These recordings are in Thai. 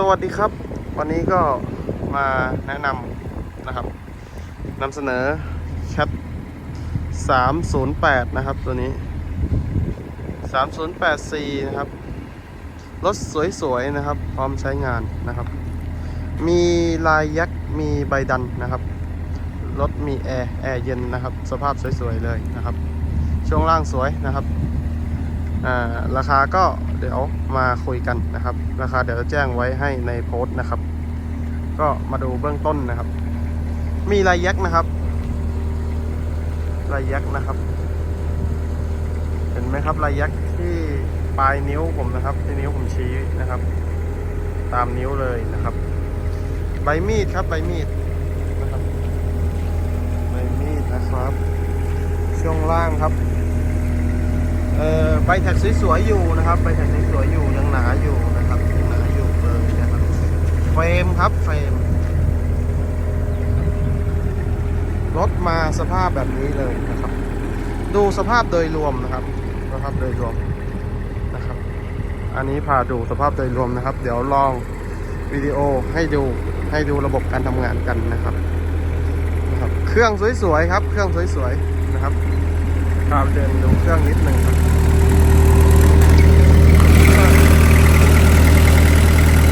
สวัสดีครับ วันนี้ก็มาแนะนำนะครับนำเสนอ Cat 308 นะครับตัวนี้ 3084 นะครับ รถสวยๆ นะครับ พร้อมใช้งานนะครับ มีลายยักษ์มีใบดันนะครับ รถมีแอร์ แอร์เย็นนะครับ สภาพสวยๆ เลยนะครับ ช่วงล่างสวยนะครับ ราคาก็เดี๋ยวมาคุยกันนะครับ ราคาเดี๋ยวจะแจ้งไว้ให้ในโพสต์นะครับ ก็มาดูเบื้องต้นนะครับ มีลายยักษ์นะครับลายยักษ์นะครับ เห็นไหมครับลายยักษ์ที่ปลายนิ้วผมนะครับที่นิ้วผมชี้นะครับ ตามนิ้วเลยนะครับ ใบมีดครับใบมีดนะครับ ใบมีดนะครับ ช่วงล่างครับ เอ่อใบแท็กสวยๆอยู่นะครับใบแท็กสวยๆอยู่ยังหนาอยู่นะครับยังหนาอยู่เลยนะครับเฟรมครับเฟรมรถมาสภาพแบบนี้เลยนะครับ ดูสภาพโดยรวมนะครับสภาพโดยรวมนะครับ อันนี้พาดูสภาพโดยรวมนะครับ เดี๋ยวลองวิดีโอให้ดูให้ดูระบบการทำงานกันนะครับนะครับ เครื่องสวยๆครับ เครื่องสวยๆนะครับาไปเดินดูเครื่องนิดหนึ่งครับ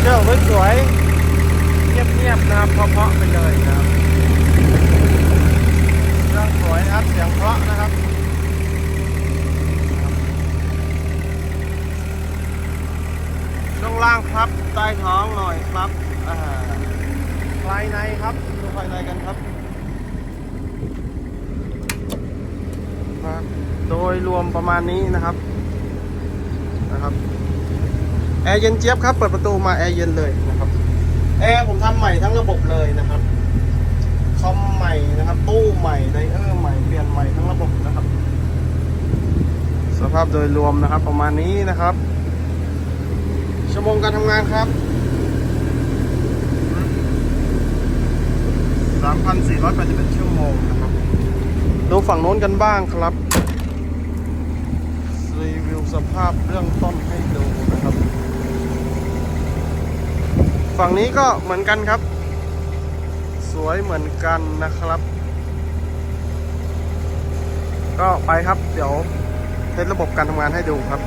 เครื่องสวยๆเงียบๆนะครับเพาะๆไปเลยนะครับเครื่องสวยนะครับเสียงเพาะนะครับช่วงล่างครับใต้ท้องหน่อยครับอ่าภายในครับดูภายในกันครับ ครับโดยรวมประมาณนี้นะครับนะครับแอร์เย็นเจี๊ยบครับเปิดประตูมาแอร์เย็นเลยนะครับแอร์ผมทำใหม่ทั้งระบบเลยนะครับคอมใหม่นะครับ ตู้ใหม่ไดเออร์ใหม่เปลี่ยนใหม่ทั้งระบบนะครับ สภาพโดยรวมนะครับ ประมาณนี้นะครับ ชั่วโมงการทำงานครับ3,481ชั่วโมงนะครับ ดูฝั่งโน้นกันบ้างครับ รีวิวสภาพเรื่องต้นให้ดูนะครับ ฝั่งนี้ก็เหมือนกันครับ สวยเหมือนกันนะครับ ก็ไปครับเดี๋ยวเทสระบบการทำงานให้ดูครับ